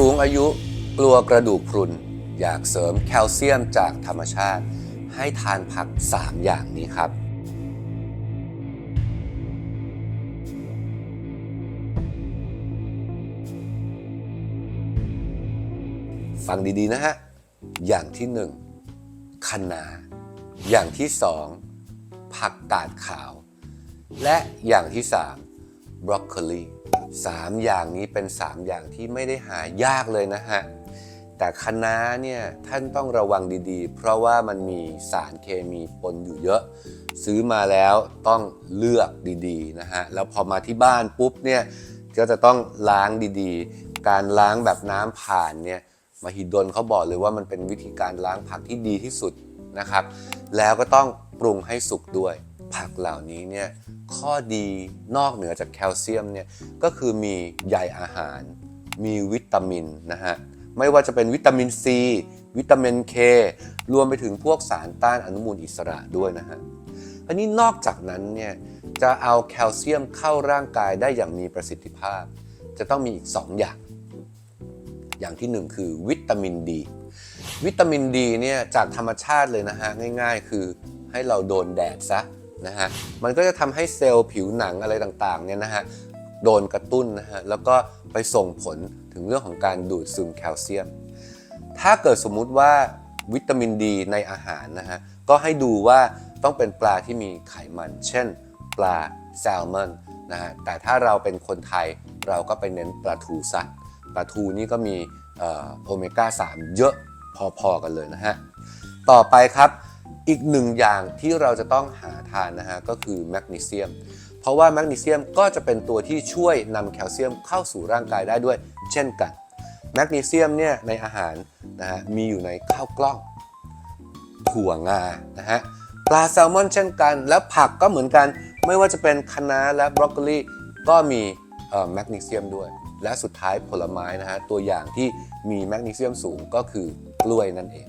สูงอายุกลัวกระดูกพรุน อยากเสริมแคลเซียมจากธรรมชาติ ให้ทานผัก 3 อย่างนี้ครับ ฟังดีๆนะฮะ อย่างที่หนึ่งคะน้าอย่างที่สองผักกาดขาว และอย่างที่สามบรอกโคลี สามอย่างนี้เป็นสามอย่างที่ไม่ได้หายากเลยนะฮะ แต่คะน้าเนี่ยท่านต้องระวังดีๆ เพราะว่ามันมีสารเคมีปนอยู่เยอะ ซื้อมาแล้วต้องเลือกดีๆนะฮะ แล้วพอมาที่บ้านปุ๊บเนี่ยก็จะต้องล้างดีๆ การล้างแบบน้ำผ่านเนี่ยมหิดลเขาบอกเลยว่ามันเป็นวิธีการล้างผักที่ดีที่สุดนะครับ แล้วก็ต้องปรุงให้สุกด้วย ผักเหล่านี้เนี่ยข้อดีนอกเหนือจากแคลเซียมเนี่ยก็คือมีใยอาหาร มีวิตามินนะฮะไม่ว่าจะเป็นวิตามินซีวิตามินเครวมไปถึงพวกสารต้านอนุมูลอิสระด้วยนะฮะอันนี้นอกจากนั้นเนี่ยจะเอาแคลเซียมเข้าร่างกายได้อย่างมีประสิทธิภาพ จะต้องมีอีก 2 อย่าง อย่างที่ 1 คือวิตามินดี วิตามินดีเนี่ยจากธรรมชาติเลยนะฮะง่ายๆ คือให้เราโดนแดดซะ นะฮะมันก็จะทำให้เซลล์ผิวหนังอะไรต่างๆเนี่ยนะฮะโดนกระตุ้นนะฮะแล้วก็ไปส่งผลถึงเรื่องของการดูดซึมแคลเซียม ถ้าเกิดสมมุติว่าวิตามินดีในอาหารนะฮะก็ให้ดูว่าต้องเป็นปลาที่มีไขมัน เช่น ปลาแซลมอนนะฮะแต่ถ้าเราเป็นคนไทยเราก็ไปเน้นปลาทูซะปลาทูนี่ก็มีโอเมก้า 3 เยอะพอๆกันเลยนะฮะ ต่อไปครับอีกหนึ่งอย่างที่เราจะต้องหา ทานนะฮะก็คือแมกนีเซียม เพราะว่าแมกนีเซียมก็จะเป็นตัวที่ช่วยนำแคลเซียมเข้าสู่ร่างกายได้ด้วย เช่นกันแมกนีเซียมเนี่ยในอาหารนะฮะมีอยู่ในข้าวกล้องถั่วงานะฮะปลาแซลมอนเช่นกัน แล้วผักก็เหมือนกัน ไม่ว่าจะเป็นคะน้าและบรอกโคลีก็มีแมกนีเซียมด้วย และสุดท้ายผลไม้นะฮะตัวอย่างที่มีแมกนีเซียมสูงก็คือกล้วยนั่นเอง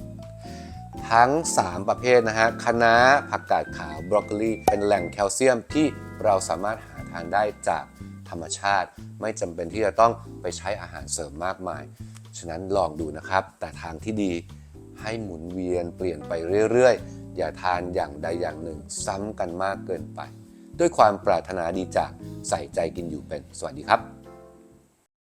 ทั้ง 3 ประเภทนะฮะคะน้าผักกาดขาวบรอกโคลีเป็นแหล่งแคลเซียมที่เราสามารถหาทานได้จากธรรมชาติ ไม่จำเป็นที่จะต้องไปใช้อาหารเสริมมากมาย ฉะนั้นลองดูนะครับ แต่ทางที่ดีให้หมุนเวียนเปลี่ยนไปเรื่อยๆ อย่าทานอย่างใดอย่างหนึ่ง ซ้ำกันมากเกินไป ด้วยความปรารถนาดีจากใส่ใจกินอยู่เป็น สวัสดีครับ